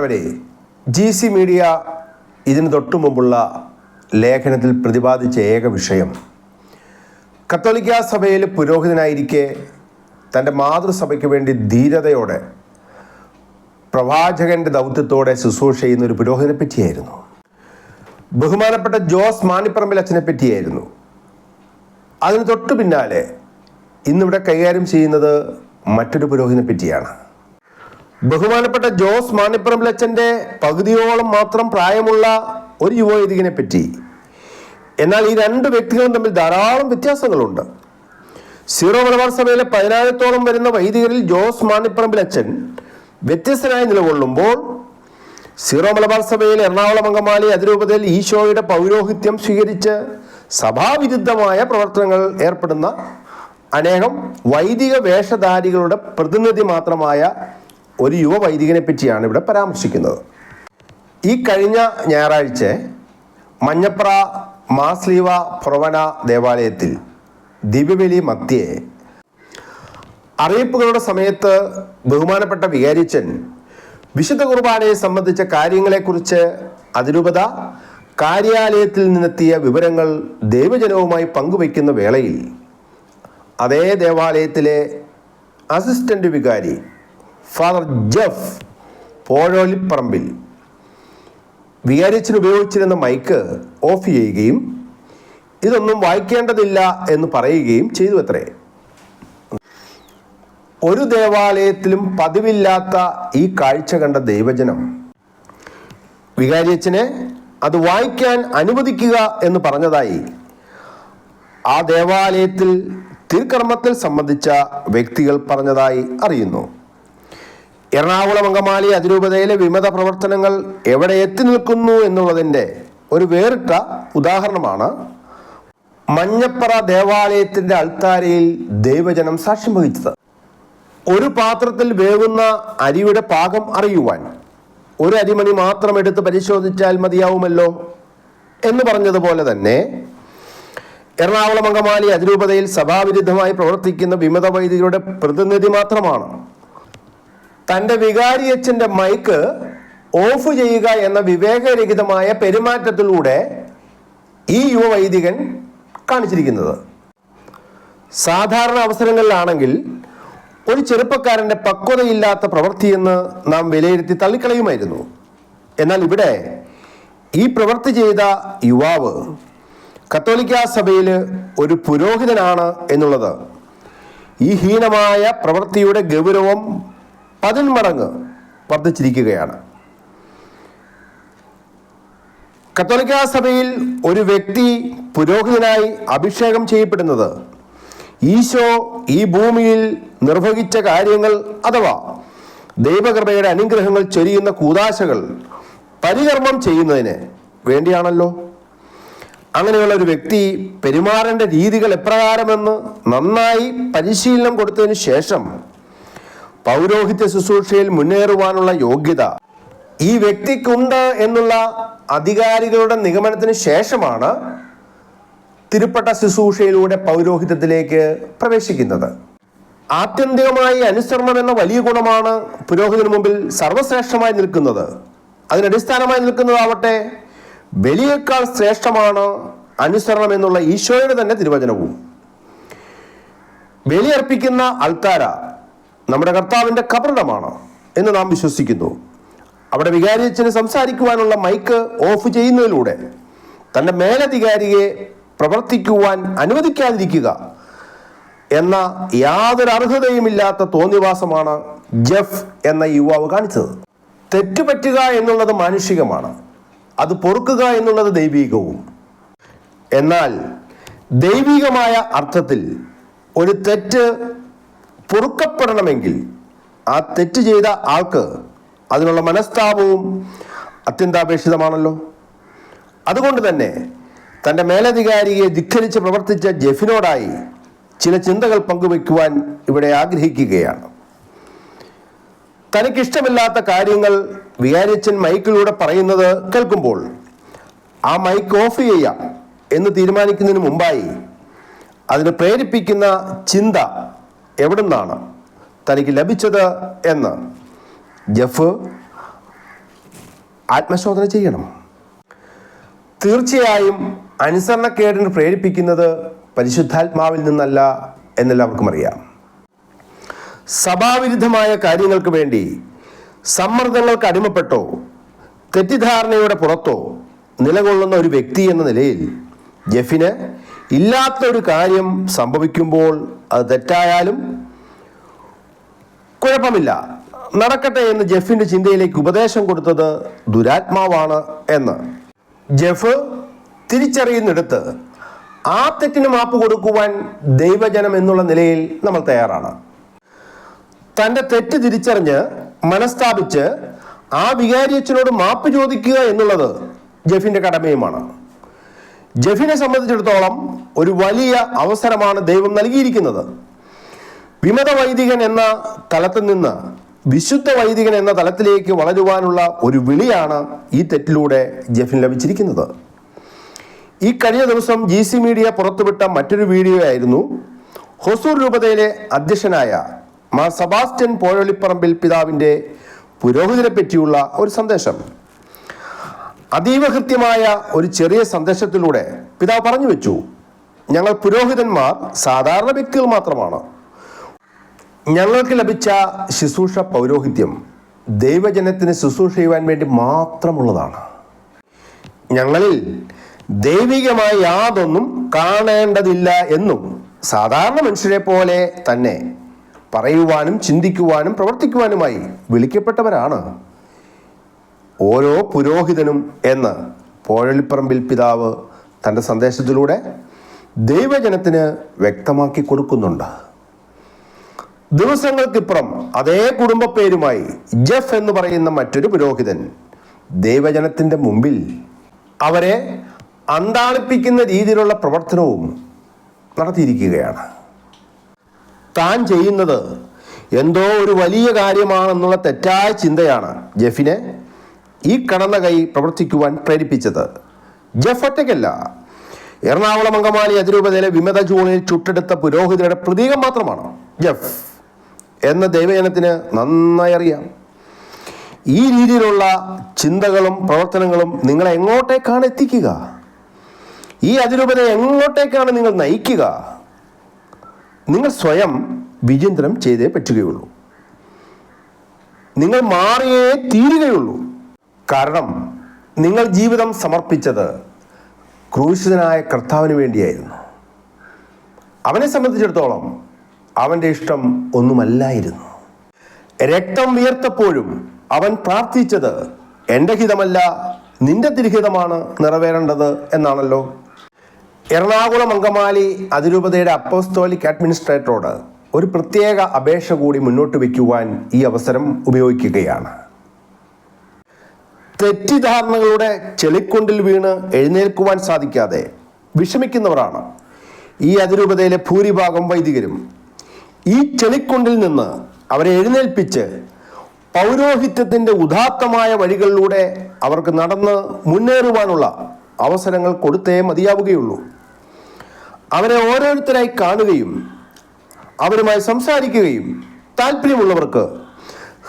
പ്രിയപ്പെട്ടവരെ G C media ഇതിന് തൊട്ടു മുമ്പുള്ള ലേഖനത്തിൽ പ്രതിപാദിച്ച ഏക വിഷയം കത്തോലിക്ക സഭയിൽ പുരോഹിതനായിരിക്കെ തന്റെ മാതൃസഭയ്ക്ക് വേണ്ടി ധീരതയോടെ പ്രവാചകന്റെ ദൗത്യത്തോടെ ശുശ്രൂഷ ചെയ്യുന്ന ഒരു പുരോഹിതനെ പറ്റിയായിരുന്നു. ബഹുമാനപ്പെട്ട ജോസ് മാണിപ്പറമ്പിൽ അച്ഛനെ പറ്റിയായിരുന്നു. അതിന് തൊട്ടു പിന്നാലെ ഇന്നിവിടെ കൈകാര്യം ചെയ്യുന്നത് മറ്റൊരു പുരോഹിതനെ പറ്റിയാണ്. ബഹുമാനപ്പെട്ട ജോസ് മാണിപ്പറമ്പിലച്ചന്റെ പകുതിയോളം മാത്രം പ്രായമുള്ള ഒരു യുവവേദികനെ പറ്റി എന്നാൽ ഈ രണ്ട് വ്യക്തികളും തമ്മിൽ ധാരാളം വ്യത്യാസങ്ങളുണ്ട്. സീറോ മലബാർ സഭയിലെ പതിനായിരത്തോളം വരുന്ന വൈദികരിൽ ജോസ് മാണിപ്പറമ്പിലച്ചൻ വ്യത്യസ്തനായി നിലകൊള്ളുമ്പോൾ സീറോ മലബാർ സഭയിൽ എറണാകുളം അങ്കമാലി അതിരൂപതയിൽ ഈശോയുടെ പൗരോഹിത്യം സ്വീകരിച്ച് സഭാവിരുദ്ധമായ പ്രവർത്തനങ്ങൾ ഏർപ്പെടുന്ന അനേകം വൈദിക വേഷധാരികളുടെ പ്രതിനിധി മാത്രമായ ഒരു യുവ വൈദികനെ പറ്റിയാണ് ഇവിടെ പരാമർശിക്കുന്നത്. ഈ കഴിഞ്ഞ ഞായറാഴ്ച മഞ്ഞപ്ര മാസ്ലീവ പ്രവന ദേവാലയത്തിൽ ദിവ്യബലി മധ്യേ അറിയിപ്പുകളുടെ സമയത്ത് ബഹുമാനപ്പെട്ട വികാരിച്ചൻ വിശുദ്ധ കുർബാനയെ സംബന്ധിച്ച കാര്യങ്ങളെക്കുറിച്ച് അതിരൂപത കാര്യാലയത്തിൽ നിന്നെത്തിയ വിവരങ്ങൾ ദൈവജനവുമായി പങ്കുവയ്ക്കുന്ന വേളയിൽ അതേ ദേവാലയത്തിലെ അസിസ്റ്റന്റ് വികാരി ഫാദർ ജഫ് പോഴോലിപ്പറമ്പിൽ എച്ചിന് ഉപയോഗിച്ചിരുന്ന മൈക്ക് ഓഫ് ചെയ്യുകയും ഇതൊന്നും വായിക്കേണ്ടതില്ല എന്ന് പറയുകയും ചെയ്തു അത്രേ. ഒരു ദേവാലയത്തിലും പതിവില്ലാത്ത ഈ കാഴ്ച കണ്ട ദൈവജനം വികാരിയച്ചനെ അത് വായിക്കാൻ അനുവദിക്കുക എന്ന് പറഞ്ഞതായി ആ ദേവാലയത്തിൽ തിരുക്കർമ്മത്തിൽ സംബന്ധിച്ച വ്യക്തികൾ പറഞ്ഞതായി അറിയുന്നു. എറണാകുളം അങ്കമാലി അതിരൂപതയിലെ വിമത പ്രവർത്തനങ്ങൾ എവിടെ എത്തി നിൽക്കുന്നു എന്നുള്ളതിന്റെ ഒരു വേറിട്ട ഉദാഹരണമാണ് മഞ്ഞപ്പറ ദേവാലയത്തിന്റെ അൾത്താരയിൽ ദൈവജനം സാക്ഷ്യം വഹിച്ചത്. ഒരു പാത്രത്തിൽ വേവുന്ന അരിയുടെ പാകം അറിയുവാൻ ഒരു അരിമണി മാത്രം എടുത്ത് പരിശോധിച്ചാൽ മതിയാവുമല്ലോ എന്ന് പറഞ്ഞതുപോലെ തന്നെ എറണാകുളം അങ്കമാലി അതിരൂപതയിൽ സഭാവിരുദ്ധമായി പ്രവർത്തിക്കുന്ന വിമത വൈദികരുടെ പ്രതിനിധി മാത്രമാണ് തന്റെ വികാരിയച്ഛന്റെ മൈക്ക് ഓഫ് ചെയ്യുക എന്ന വിവേകരഹിതമായ പെരുമാറ്റത്തിലൂടെ ഈ യുവ വൈദികൻ കാണിച്ചിരിക്കുന്നത്. സാധാരണ അവസരങ്ങളിലാണെങ്കിൽ ഒരു ചെറുപ്പക്കാരന്റെ പക്വതയില്ലാത്ത പ്രവൃത്തിയെന്ന് നാം വിലയിരുത്തി തള്ളിക്കളയുമായിരുന്നു. എന്നാൽ ഇവിടെ ഈ പ്രവൃത്തി ചെയ്ത യുവാവ് കത്തോലിക്ക സഭയിൽ ഒരു പുരോഹിതനാണ് എന്നുള്ളത്. ഈ ഹീനമായ പ്രവൃത്തിയുടെ ഗൗരവം പതിന്മടങ്ങ് വർദ്ധിച്ചിരിക്കുകയാണ്. കത്തോലിക്ക സഭയിൽ ഒരു വ്യക്തി പുരോഹിതനായി അഭിഷേകം ചെയ്യപ്പെടുന്നത് ഈശോ ഈ ഭൂമിയിൽ നിർവഹിച്ച കാര്യങ്ങൾ അഥവാ ദൈവകൃപയുടെ അനുഗ്രഹങ്ങൾ ചൊരിയുന്ന കൂതാശകൾ പരികർമ്മം ചെയ്യുന്നതിന് വേണ്ടിയാണല്ലോ. അങ്ങനെയുള്ള ഒരു വ്യക്തി പെരുമാറേണ്ട രീതികൾ എപ്രകാരമെന്ന് നന്നായി പരിശീലനം കൊടുത്തതിന് ശേഷം പൗരോഹിത്യ ശുശ്രൂഷയിൽ മുന്നേറുവാനുള്ള യോഗ്യത ഈ വ്യക്തിക്കുണ്ട് എന്നുള്ള അധികാരികളുടെ നിഗമനത്തിന് ശേഷമാണ് തിരുപ്പട്ട ശുശ്രൂഷയിലൂടെ പൗരോഹിത്യത്തിലേക്ക് പ്രവേശിക്കുന്നത്. ആത്യന്തികമായി അനുസരണം എന്ന വലിയ ഗുണമാണ് പുരോഹിതന് മുമ്പിൽ സർവശ്രേഷ്ഠമായി നിൽക്കുന്നത്. അതിനടിസ്ഥാനമായി നിൽക്കുന്നതാവട്ടെ ബലിയേക്കാൾ ശ്രേഷ്ഠമാണ് അനുസരണം എന്നുള്ള ഈശോയുടെ തന്നെ തിരുവചനവും. ബലിയർപ്പിക്കുന്ന അൾത്താര നമ്മുടെ കർത്താവിന്റെ കബറിടമാണ് എന്ന് നാം വിശ്വസിക്കുന്നു. അവിടെ വികാരിയച്ഛന് സംസാരിക്കുവാനുള്ള മൈക്ക് ഓഫ് ചെയ്യുന്നതിലൂടെ തന്റെ മേലധികാരിയെ പ്രവർത്തിക്കുവാൻ അനുവദിക്കാതിരിക്കുക എന്ന യാതൊരു അർഹതയുമില്ലാത്ത തോന്നിവാസമാണ് ജെഫ് എന്ന യുവാവ് കാണിച്ചത്. തെറ്റുപറ്റുക എന്നുള്ളത് മാനുഷികമാണ്. അത് പൊറുക്കുക എന്നുള്ളത് ദൈവീകവും. എന്നാൽ ദൈവികമായ അർത്ഥത്തിൽ ഒരു തെറ്റ് പൊറുക്കപ്പെടണമെങ്കിൽ ആ തെറ്റ് ചെയ്ത ആൾക്ക് അതിനുള്ള മനസ്താപവും അത്യന്താപേക്ഷിതമാണല്ലോ. അതുകൊണ്ട് തന്നെ തന്റെ മേലധികാരിയെ ധിഖരിച്ച് പ്രവർത്തിച്ച ജെഫിനോടായി ചില ചിന്തകൾ പങ്കുവയ്ക്കുവാൻ ഇവിടെ ആഗ്രഹിക്കുകയാണ്. തനിക്കിഷ്ടമില്ലാത്ത കാര്യങ്ങൾ വികാരിച്ചൻ മൈക്കിലൂടെ പറയുന്നത് കേൾക്കുമ്പോൾ ആ മൈക്ക് ഓഫ് ചെയ്യാം എന്ന് തീരുമാനിക്കുന്നതിന് മുമ്പായി അതിന് പ്രേരിപ്പിക്കുന്ന ചിന്ത എവിടുന്നാണ് തനിക്ക് ലഭിച്ചത് എന്ന് ജഫ് ആത്മശോധന ചെയ്യണം. തീർച്ചയായും അനുസരണക്കേടിന് പ്രേരിപ്പിക്കുന്നത് പരിശുദ്ധാത്മാവിൽ നിന്നല്ല എന്നെല്ലാവർക്കും അറിയാം. സഭാവിരുദ്ധമായ കാര്യങ്ങൾക്ക് വേണ്ടി സമ്മർദ്ദങ്ങൾക്ക് അടിമപ്പെട്ടോ തെറ്റിദ്ധാരണയുടെ പുറത്തോ നിലകൊള്ളുന്ന ഒരു വ്യക്തി എന്ന നിലയിൽ ജെഫിന് ഇല്ലാത്ത ഒരു കാര്യം സംഭവിക്കുമ്പോൾ അത് തെറ്റായാലും കുഴപ്പമില്ല. നടക്കട്ടെ എന്ന് ജെഫിന്റെ ചിന്തയിലേക്ക് ഉപദേശം കൊടുത്തത് ദുരാത്മാവാണ് എന്ന്. ജെഫ് തിരിച്ചറിയുന്നിടത്ത് ആ തെറ്റിന് മാപ്പ് കൊടുക്കുവാൻ ദൈവജനം എന്നുള്ള നിലയിൽ നമ്മൾ തയ്യാറാണ്. തന്റെ തെറ്റ് തിരിച്ചറിഞ്ഞ് മനസ്ഥാപിച്ച് ആ വികാരിയച്ഛനോട് മാപ്പ് ചോദിക്കുക എന്നുള്ളത് ജെഫിന്റെ കടമയുമാണ്. ജെഫിനെ സംബന്ധിച്ചിടത്തോളം ഒരു വലിയ അവസരമാണ് ദൈവം നൽകിയിരിക്കുന്നത്. വിമത വൈദികൻ എന്ന തലത്തിൽ നിന്ന് വിശുദ്ധ വൈദികൻ എന്ന തലത്തിലേക്ക് വളരുവാനുള്ള ഒരു വിളിയാണ് ഈ തെറ്റിലൂടെ ജെഫിൻ ലഭിച്ചിരിക്കുന്നത്. ഈ കഴിഞ്ഞ ദിവസം ജി സി മീഡിയ പുറത്തുവിട്ട മറ്റൊരു വീഡിയോ ആയിരുന്നു ഹൊസൂർ രൂപതയിലെ അധ്യക്ഷനായ മാ സബാസ്റ്റ്യൻ പോഴളിപ്പറമ്പിൽ പിതാവിന്റെ പുരോഹിതരെ പറ്റിയുള്ള ഒരു സന്ദേശം. അതീവ കൃത്യമായ ഒരു ചെറിയ സന്ദേശത്തിലൂടെ പിതാവ് പറഞ്ഞു വെച്ചു. ഞങ്ങൾ പുരോഹിതന്മാർ സാധാരണ വ്യക്തികൾ മാത്രമാണ്. ഞങ്ങൾക്ക് ലഭിച്ച ശുശ്രൂഷ പൗരോഹിത്യം ദൈവജനത്തിന് ശുശ്രൂഷ ചെയ്യുവാൻ വേണ്ടി മാത്രമുള്ളതാണ്. ഞങ്ങളിൽ ദൈവികമായി യാതൊന്നും കാണേണ്ടതില്ല എന്നും സാധാരണ മനുഷ്യരെ പോലെ തന്നെ പറയുവാനും ചിന്തിക്കുവാനും പ്രവർത്തിക്കുവാനുമായി വിളിക്കപ്പെട്ടവരാണ്. ഓരോ പുരോഹിതനും എന്ന് പോഴലിപ്പറമ്പിൽ പിതാവ് തന്റെ സന്ദേശത്തിലൂടെ ദൈവജനത്തിന് വ്യക്തമാക്കി കൊടുക്കുന്നുണ്ട്. ദിവസങ്ങൾക്കിപ്പുറം അതേ കുടുംബ പേരുമായി ജെഫ് എന്ന് പറയുന്ന മറ്റൊരു പുരോഹിതൻ ദൈവജനത്തിന്റെ മുമ്പിൽ അവരെ അന്താളിപ്പിക്കുന്ന രീതിയിലുള്ള പ്രവർത്തനവും നടത്തിയിരിക്കുകയാണ്. താൻ ചെയ്യുന്നത് എന്തോ ഒരു വലിയ കാര്യമാണെന്നുള്ള തെറ്റായ ചിന്തയാണ് ജെഫിനെ ഈ കടന്ന കൈ പ്രവർത്തിക്കുവാൻ പ്രേരിപ്പിച്ചത്. ജഫ് ഒറ്റയ്ക്കല്ല. എറണാകുളം അങ്കമാലി അതിരൂപതയിലെ വിമത ജൂണിൽ ചുട്ടെടുത്ത പുരോഹിതരുടെ പ്രതീകം മാത്രമാണ്. ജഫ് എന്ന ദൈവജനത്തിന് നന്നായി അറിയാം. ഈ രീതിയിലുള്ള ചിന്തകളും പ്രവർത്തനങ്ങളും നിങ്ങളെ എങ്ങോട്ടേക്കാണ് എത്തിക്കുക? ഈ അതിരൂപതയെ എങ്ങോട്ടേക്കാണ് നിങ്ങൾ നയിക്കുക? നിങ്ങൾ സ്വയം വിചിന്തനം ചെയ്തേ പറ്റുകയുള്ളൂ. നിങ്ങൾ മാറിയേ തീരുകയുള്ളൂ. കാരണം നിങ്ങൾ ജീവിതം സമർപ്പിച്ചത് ക്രൂശിതനായ കർത്താവിന് വേണ്ടിയായിരുന്നു. അവനെ സംബന്ധിച്ചിടത്തോളം അവന്റെ ഇഷ്ടം ഒന്നുമല്ലായിരുന്നു. രക്തം വിയർത്തപ്പോഴും അവൻ പ്രാർത്ഥിച്ചത് എന്റെ ഹിതമല്ല നിന്റെ തിരുഹിതമാണ് നിറവേറേണ്ടത് എന്നാണല്ലോ. എറണാകുളം അങ്കമാലി അതിരൂപതയുടെ അപ്പോസ്തോലിക് അഡ്മിനിസ്ട്രേറ്ററോട് ഒരു പ്രത്യേക അപേക്ഷ കൂടി മുന്നോട്ട് വയ്ക്കുവാൻ ഈ അവസരം ഉപയോഗിക്കുകയാണ്. തെറ്റിദ്ധാരണകളുടെ ചെളിക്കൊണ്ടിൽ വീണ് എഴുന്നേൽക്കുവാൻ സാധിക്കാതെ വിഷമിക്കുന്നവരാണ്. ഈ അതിരൂപതയിലെ ഭൂരിഭാഗം വൈദികരും ഈ ചെളിക്കൊണ്ടിൽ നിന്ന് അവരെ എഴുന്നേൽപ്പിച്ച് പൗരോഹിത്യത്തിന്റെ ഉദാത്തമായ വഴികളിലൂടെ അവർക്ക് നടന്ന് മുന്നേറുവാനുള്ള അവസരങ്ങൾ കൊടുത്തേ മതിയാവുകയുള്ളൂ. അവരെ ഓരോരുത്തരായി കാണുകയും അവരുമായി സംസാരിക്കുകയും താല്പര്യമുള്ളവർക്ക്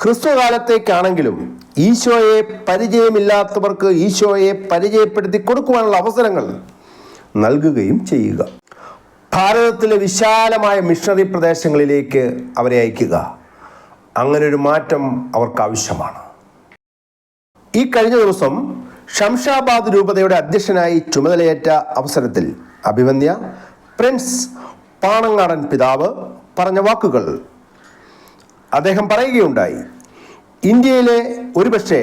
ഹ്രസ്വകാലത്തേക്കാണെങ്കിലും ഈശോയെ പരിചയമില്ലാത്തവർക്ക് ഈശോയെ പരിചയപ്പെടുത്തി കൊടുക്കുവാനുള്ള അവസരങ്ങൾ നൽകുകയും ചെയ്യുക. ഭാരതത്തിലെ വിശാലമായ മിഷണറി പ്രദേശങ്ങളിലേക്ക് അവരെ അയക്കുക. അങ്ങനെ ഒരു മാറ്റം അവർക്ക് ആവശ്യമാണ് ഈ കഴിഞ്ഞ ദിവസം ഷംഷാബാദ് രൂപതയുടെ അധ്യക്ഷനായി ചുമതലയേറ്റ അവസരത്തിൽ അഭിമന്യ പ്രിൻസ് പാണങ്ങാടൻ പിതാവ് പറഞ്ഞ വാക്കുകൾ അദ്ദേഹം പറയുകയുണ്ടായി. ഇന്ത്യയിലെ ഒരുപക്ഷെ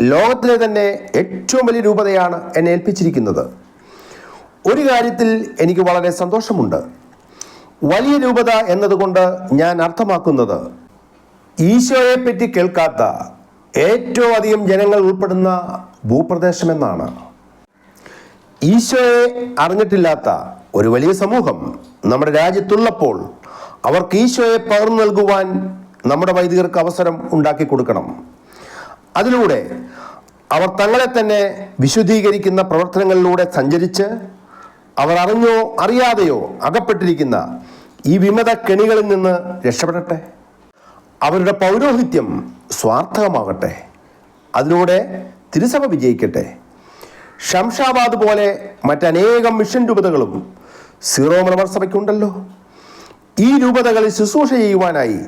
ലോകത്തിലെ തന്നെ ഏറ്റവും വലിയ രൂപതയാണ് എന്നെ ഏൽപ്പിച്ചിരിക്കുന്നത്. ഒരു കാര്യത്തിൽ എനിക്ക് വളരെ സന്തോഷമുണ്ട്. വലിയ രൂപത എന്നതുകൊണ്ട് ഞാൻ അർത്ഥമാക്കുന്നത് ഈശോയെ പറ്റി കേൾക്കാത്ത ഏറ്റവും അധികം ജനങ്ങൾ ഉൾപ്പെടുന്ന ഭൂപ്രദേശമെന്നാണ്. ഈശോയെ അറിഞ്ഞിട്ടില്ലാത്ത ഒരു വലിയ സമൂഹം നമ്മുടെ രാജ്യത്തുള്ളപ്പോൾ അവർക്ക് ഈശോയെ പകർന്നു നൽകുവാൻ നമ്മുടെ വൈദികർക്ക് അവസരം ഉണ്ടാക്കി കൊടുക്കണം. അതിലൂടെ അവർ തങ്ങളെ തന്നെ വിശുദ്ധീകരിക്കുന്ന പ്രവർത്തനങ്ങളിലൂടെ സഞ്ചരിച്ച് അവർ അറിഞ്ഞോ അറിയാതെയോ അകപ്പെട്ടിരിക്കുന്ന ഈ വിമത കെണികളിൽ നിന്ന് രക്ഷപ്പെടട്ടെ. അവരുടെ പൗരോഹിത്യം സ്വാർത്ഥകമാകട്ടെ അതിലൂടെ തിരുസഭ വിജയിക്കട്ടെ. ഷംഷാബാദ് പോലെ മറ്റനേകം മിഷൻ രൂപതകളും സീറോ മലബാർ സഭയ്ക്കുണ്ടല്ലോ. ഈ രൂപതകളിൽ ശുശ്രൂഷ ചെയ്യുവാനായി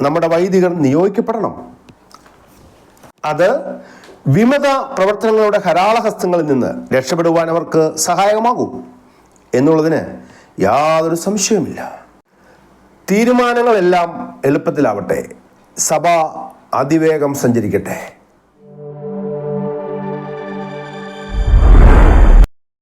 നമ്മുടെ വൈദികർ നിയോഗിക്കപ്പെടണം. അത് വിമത പ്രവർത്തനങ്ങളുടെ ഹരാളഹസ്തങ്ങളിൽ നിന്ന് രക്ഷപ്പെടുവാൻ അവർക്ക് സഹായകമാകും എന്നുള്ളതിന് യാതൊരു സംശയവുമില്ല. തീരുമാനങ്ങളെല്ലാം എളുപ്പത്തിലാവട്ടെ. സഭ അതിവേഗം സഞ്ചരിക്കട്ടെ.